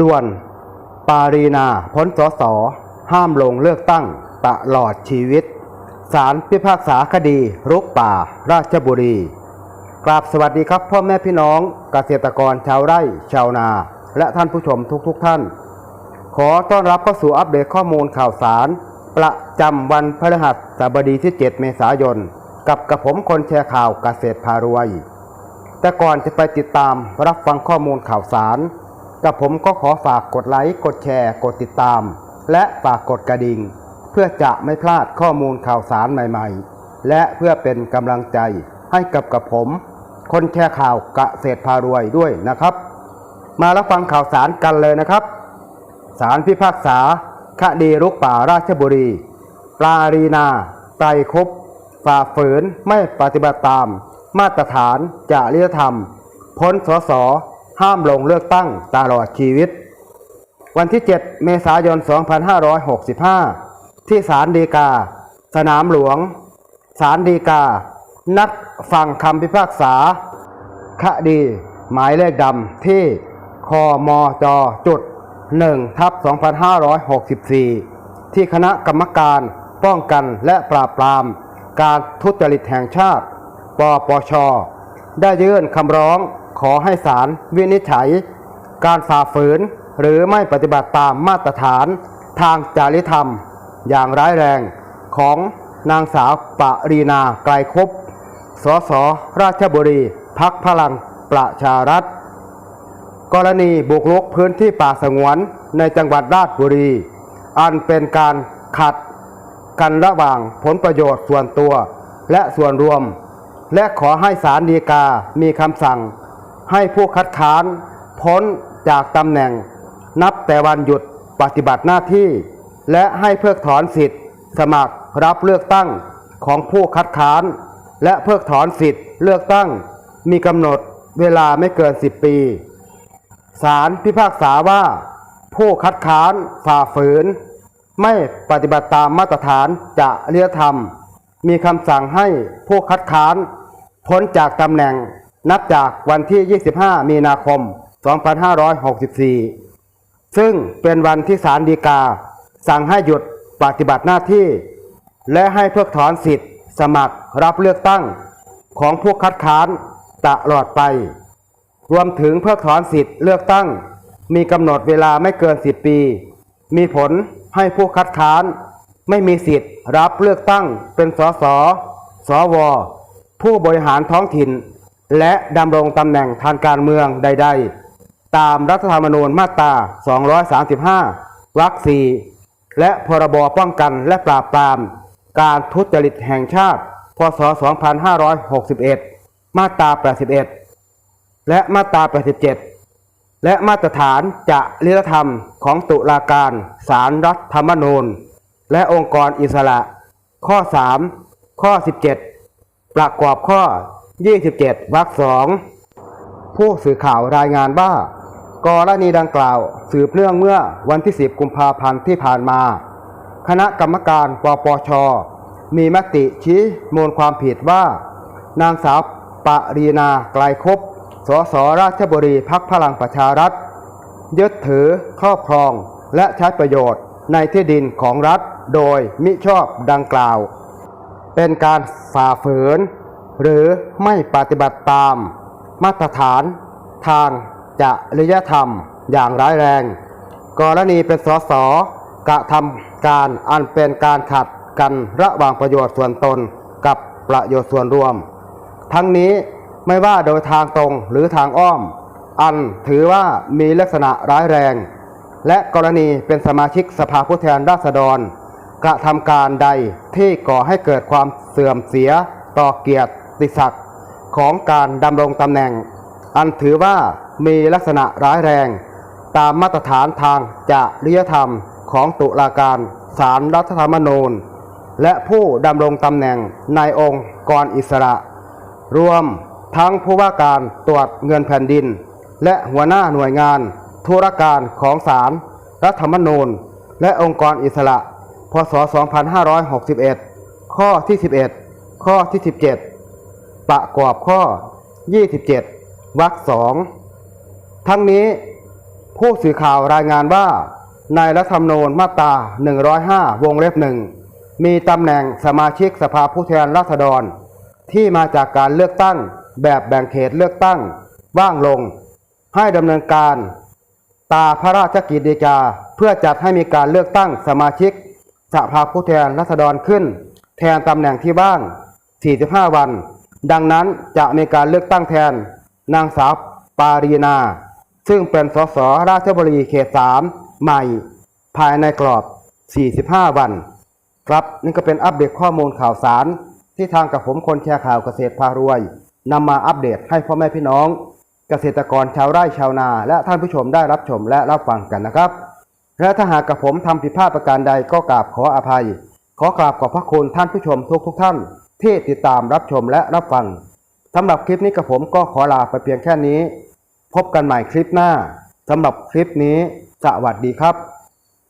ด่วน ปารีนาพ้นสสห้ามลงเลือกตั้งตลอดชีวิตศาลพิพากษาคดีรุกป่า ราชบุรี กราบสวัสดีครับพ่อแม่พี่น้องเกษตรกรชาวไร่ชาวนา และท่านผู้ชมทุกๆทท่าน ขอต้อนรับเข้าสู่อัปเดตข้อมูลข่าวสาร ประจำวันพฤหัสบดีที่ 7 เมษายน กับกระผมคนแชร์ข่าวเกษตรพารวย แต่ก่อนจะไปติดตามรับฟังข้อมูลข่าวสาร กับผมก็ขอฝากกดไลค์ กดแชร์ กดติดตาม และฝากกดกระดิ่ง เพื่อจะไม่พลาดข้อมูลข่าวสารใหม่ๆ และเพื่อเป็นกำลังใจให้กับกับผม คนแชร์ข่าวกเกษตรพารวยด้วยนะครับ มารับฟังข่าวสารกันเลยนะครับศาลพิพากษาคดีรุกป่าราชบุรี ปลารีนาไตรคบฝ่าฝืนไม่ปฏิบัติตาม มาตรฐานจริยธรรม พ้นสส ห้ามลงเลือกตั้งตลอดชีวิต วันที่ 7 เมษายน 2565 ที่ศาลฎีกา สนามหลวง ศาลฎีกา นัดฟังคำพิพากษา คดี หมายเลขดำที่คมจจุด1ทับ2564 ที่คณะกรรมการป้องกันและปราบปราม การทุจริตแห่งชาติ ปปช ได้ยื่นคำร้อง ขอให้ศาลวินิจฉัย การฝ่าฝืนหรือไม่ปฏิบัติตามมาตรฐานทางจริยธรรม อย่างร้ายแรงของนางสาวปรีนาไกลคบสสราชบุรีพักพลังประชารัฐ กรณีบุกรุกพื้นที่ป่าสงวนในจังหวัดราชบุรี อันเป็นการขัดกันระหว่างผลประโยชน์ส่วนตัวและส่วนรวม และขอให้ศาลฎีกามีคำสั่ง ให้ผู้คัดค้านพ้นจากตำแหน่ง นับแต่วันหยุดปฏิบัติหน้าที่ และให้เพิกถอนสิทธิ์ สมัครรับเลือกตั้งของผู้คัดค้าน และเพิกถอนสิทธิ์เลือกตั้ง มีกำหนดเวลาไม่เกิน 10 ปีศาลพิพากษาว่า ผู้คัดค้านฝ่าฝืน ไม่ปฏิบัติตามมาตรฐานจะเรียธรรม มีคำสั่งให้ผู้คัดค้านพ้นจากตำแหน่ง นับจากวันที่ 25 มีนาคม 2564 ซึ่งเป็นวันที่ศาลฎีกา สั่งให้หยุดปฏิบัติหน้าที่ และให้เพิกถอนสิทธิ์ สมัครรับเลือกตั้งของผู้คัดค้านตลอดไป รวมถึงเพิกถอนสิทธิ์เลือกตั้ง มีกำหนดเวลาไม่เกิน 10 ปี มีผลให้ผู้คัดค้านไม่มีสิทธิ์รับเลือกตั้งเป็นสส สว ผู้บริหารท้องถิ่น และดำรงตำแหน่งทางการเมืองใด ๆ ตามรัฐธรรมนูญมาตรา 235 วรรคสี่และพรบป้องกันและปราบปราม การทุจริตแห่งชาติ พศ 2561 มาตรา 81 และมาตรา 87 และมาตรฐานจะริยธรรมของตุลาการศารรัฐธรรมนูญ และองค์กรอิสระ ข้อ 3 ข้อ 17 ประกอบข้อ 27วรรคสองผู้สื่อข่าวรายงานว่ากรณีดังกล่าวสืบเนื่องเมื่อวันที่ 10 กุมภาพันธ์ที่ผ่านมา คณะกรรมการปปช มีมติชี้มูลความผิดว่า นางสาวปรีนาไกลคบสสราชบุรีพักพลังประชารัฐ ยึดถือครอบครองและใช้ประโยชน์ในที่ดินของรัฐโดยมิชอบดังกล่าว เป็นการฝ่าฝืน หรือไม่ปฏิบัติตาม มาตรฐานทางจริยธรรมอย่างร้ายแรง กรณีเป็นสสกระทำการอันเป็นการขัดกันระหว่างประโยชน์ส่วนตนกับประโยชน์ส่วนรวม ทั้งนี้ไม่ว่าโดยทางตรงหรือทางอ้อม อันถือว่ามีลักษณะร้ายแรง และกรณีเป็นสมาชิกสภาผู้แทนราษฎร กระทำการใดที่ก่อให้เกิดความเสื่อมเสียต่อเกียรติ ศักดิ์ของการดำรงตำแหน่ง อันถือว่ามีลักษณะร้ายแรง ตามมาตรฐานทางจริยธรรมของตุลาการศาลรรัฐธรรมนูญ และผู้ดำรงตำแหน่งในองค์กรอิสระ รวมทั้งผู้ว่าการตรวจเงินแผ่นดิน และหัวหน้าหน่วยงาน ธุรการของศาลรรัฐธรรมนูญ และองค์กรอิสระ พศ 2561 ข้อที่ 11 ข้อที่ 17 ประกอบข้อ 27 วรรคสองทั้งนี้ผู้สื่อข่าวรายงานว่า ในรัฐธรรมนูญมาตรา 105 วงเล็บหนึ่งมีตำแหน่งสมาชิกสภาผู้แทนราษฎร ที่มาจากการเลือกตั้งแบบแบ่งเขตเลือกตั้ง ว่างลง ให้ดำเนินการตาพระราชกิจดีกาเพื่อจัดให้มีการเลือกตั้งสมาชิกสภาผู้แทนราษฎรขึ้น แทนตำแหน่งที่ว่าง 45 วัน ดังนั้นจะมีการเลือกตั้งแทน นางสาวปารีนา ซึ่งเป็นสสราชบุรีเขต3ใหม่ ภายในกรอบ 45 วัน ครับนี่ก็เป็นอัปเดตข้อมูลข่าวสาร ที่ทางกับผมคนแชร์ข่าวเกษตรพารวยนำมาอัปเดตให้พ่อแม่พี่น้อง เกษตรกรชาวไร่ชาวนา และท่านผู้ชมได้รับชมและรับฟังกันนะครับ และถ้าหากกับผมทำผิดพลาดประการใดก็กราบขออภัย ขอกราบขอบพระคุณท่านผู้ชมทุกทุกท่าน ที่ติดตามรับชมและรับฟังสำหรับคลิปนี้กับผมก็ขอลาไปเพียงแค่นี้ พบกันใหม่คลิปหน้าสำหรับคลิปนี้สวัสดีครับ